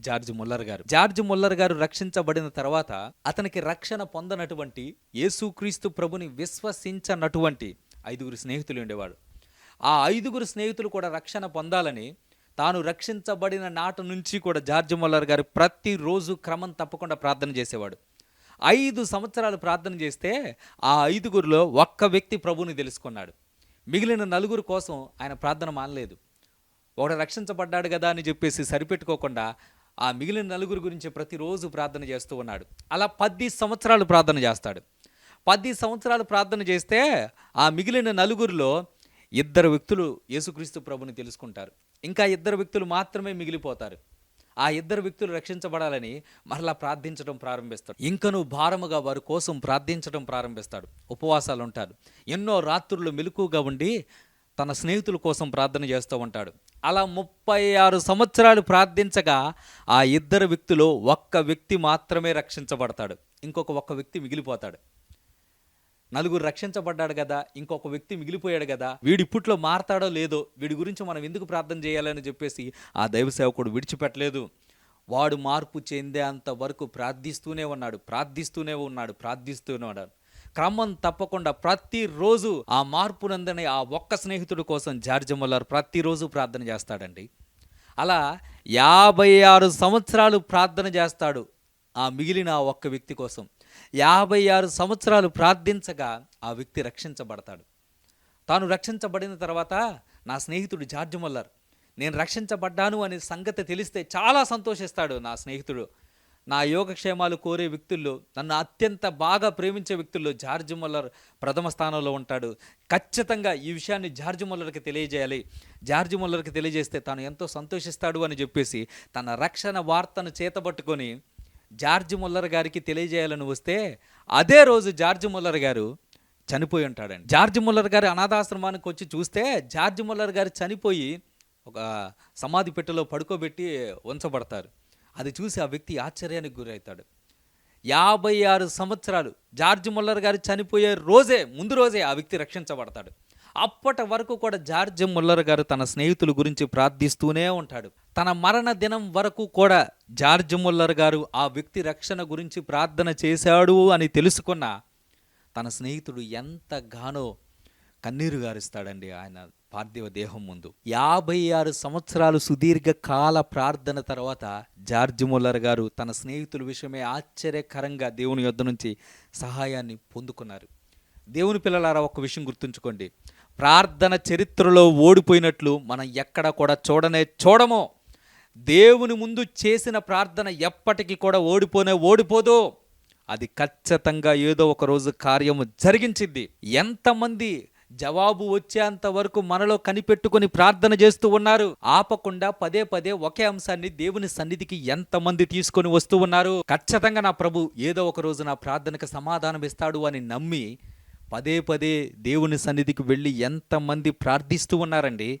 George Muller గారు. George Muller గారు రక్షించబడిన తర్వాత అతనికి రక్షణ పొందనటువంటి యేసుక్రీస్తు ప్రభుని విశ్వసించనటువంటి ఐదుగురు స్నేహితులు ఉండేవాడు. ఆ ఐదుగురు స్నేహితులు కూడా రక్షణ పొందాలని తాను రక్షించబడిన నాటి నుంచి కూడా జార్జ్ ముల్లర్ గారు ప్రతిరోజు క్రమం తప్పకుండా ప్రార్థన చేసేవాడు. ఐదు సంవత్సరాలు ప్రార్థన చేస్తే ఆ ఐదుగురిలో ఒక్క వ్యక్తి ప్రభుని తెలుసుకున్నాడు. మిగిలిన నలుగురు కోసం ఆయన ప్రార్థన మానలేదు. ఒకడు రక్షించబడ్డాడు కదా అని చెప్పేసి సరిపెట్టుకోకుండా ఆ మిగిలిన నలుగురు గురించి ప్రతిరోజు ప్రార్థన చేస్తూ ఉన్నాడు. అలా పది సంవత్సరాలు ప్రార్థన చేస్తాడు. పది సంవత్సరాలు ప్రార్థన చేస్తే ఆ మిగిలిన నలుగురిలో ఇద్దరు వ్యక్తులు యేసుక్రీస్తు ప్రభుని తెలుసుకుంటారు. ఇంకా ఇద్దరు వ్యక్తులు మాత్రమే మిగిలిపోతారు. ఆ ఇద్దరు వ్యక్తులు రక్షించబడాలని మరలా ప్రార్థించడం ప్రారంభిస్తాడు. ఇంకను భారముగా వారి కోసం ప్రార్థించడం ప్రారంభిస్తాడు. ఉపవాసాలు ఉంటాడు ఎన్నో రాత్రులు మెలకుగా ఉండి తన స్నేహితుల కోసం ప్రార్థన చేస్తూ ఉంటాడు. అలా ముప్పై ఆరు సంవత్సరాలు ప్రార్థించగా ఆ ఇద్దరు వ్యక్తులు ఒక్క వ్యక్తి మాత్రమే రక్షించబడతాడు. ఇంకొక ఒక్క వ్యక్తి మిగిలిపోతాడు. నలుగురు రక్షించబడ్డాడు కదా ఇంకొక వ్యక్తి మిగిలిపోయాడు కదా వీడి ఇప్పట్లో మారతాడో లేదో వీడి గురించి మనం ఎందుకు ప్రార్థన చేయాలని చెప్పేసి ఆ దైవ సేవకుడు విడిచిపెట్టలేదు. వాడు మార్పు చెందేంత వరకు ప్రార్థిస్తూనే ఉన్నాడు ప్రార్థిస్తూనే ఉన్నాడు ప్రార్థిస్తూనే ఉన్నాడు. క్రమం తప్పకుండా ప్రతిరోజు ఆ మార్పునందని ఆ ఒక్క స్నేహితుడి కోసం జార్జ్ ముల్లర్ ప్రతిరోజు ప్రార్థన చేస్తాడండి. అలా యాభై ఆరు సంవత్సరాలు ప్రార్థన చేస్తాడు ఆ మిగిలిన ఆ ఒక్క వ్యక్తి కోసం. యాభై ఆరు సంవత్సరాలు ప్రార్థించగా ఆ వ్యక్తి రక్షించబడతాడు. తాను రక్షించబడిన తర్వాత నా స్నేహితుడు జార్జ్ మొల్లర్ నేను రక్షించబడ్డాను అనే సంగతి తెలిస్తే చాలా సంతోషిస్తాడు నా స్నేహితుడు. నా యోగక్షేమాలు కోరే వ్యక్తుల్లో నన్ను అత్యంత బాగా ప్రేమించే వ్యక్తుల్లో జార్జ్ మొల్లర్ ప్రథమ స్థానంలో ఉంటాడు. ఖచ్చితంగా ఈ విషయాన్ని జార్జ్ మొల్లర్కి తెలియజేయాలి. జార్జ్ మొల్లర్కి తెలియజేస్తే తాను ఎంతో సంతోషిస్తాడు అని చెప్పేసి తన రక్షణ వార్తను చేతబట్టుకొని జార్జ్ ముల్లర్ గారికి తెలియజేయాలని వస్తే అదే రోజు జార్జ్ ముల్లర్ గారు చనిపోయి ఉంటాడండి. జార్జ్ ముల్లర్ గారి అనాథాశ్రమానికి వచ్చి చూస్తే జార్జ్ ముల్లర్ గారు చనిపోయి ఒక సమాధి పెట్టెలో పడుకోబెట్టి ఉంచబడతారు అది చూసి ఆ వ్యక్తి ఆశ్చర్యానికి గురవుతాడు. యాభై ఆరు సంవత్సరాలు జార్జ్ ముల్లర్ గారు చనిపోయే రోజే ముందు రోజే ఆ వ్యక్తి రక్షించబడతాడు. అప్పటి వరకు కూడా జార్జ్ ముల్లర్ గారు తన స్నేహితుల గురించి ప్రార్థిస్తూనే ఉంటాడు. తన మరణ దినం వరకు కూడా జార్జ్ ముల్లర్ గారు ఆ వ్యక్తి రక్షణ గురించి ప్రార్థన చేశాడు అని తెలుసుకున్న తన స్నేహితుడు ఎంతగానో కన్నీరు గారుస్తాడండి ఆయన పార్థివ దేహం ముందు. యాభై ఆరు సంవత్సరాలు సుదీర్ఘ కాల ప్రార్థన తర్వాత జార్జ్ ముల్లర్ గారు తన స్నేహితుల విషయమే ఆశ్చర్యకరంగా దేవుని యొద్ద నుంచి సహాయాన్ని పొందుకున్నారు. దేవుని పిల్లలారా ఒక విషయం గుర్తుంచుకోండి. ప్రార్థన చరిత్రలో ఓడిపోయినట్లు మనం ఎక్కడ కూడా చూడనే చూడమో. దేవుని ముందు చేసిన ప్రార్థన ఎప్పటికీ కూడా ఓడిపోనే ఓడిపోదు. అది ఖచ్చితంగా ఏదో ఒక రోజు కార్యము జరిగించింది ఎంతమంది జవాబు వచ్చేంత వరకు మనలో కనిపెట్టుకొని ప్రార్థన చేస్తూ ఉన్నారు. ఆపకుండా పదే పదే ఒకే అంశాన్ని దేవుని సన్నిధికి ఎంతమంది తీసుకొని వస్తూ ఉన్నారు? ఖచ్చితంగా నా ప్రభు ఏదో ఒక రోజు నా ప్రార్థనకు సమాధానం ఇస్తాడు అని నమ్మి పదే పదే దేవుని సన్నిధికి వెళ్ళి ఎంతమంది ప్రార్థిస్తూ ఉన్నారండి?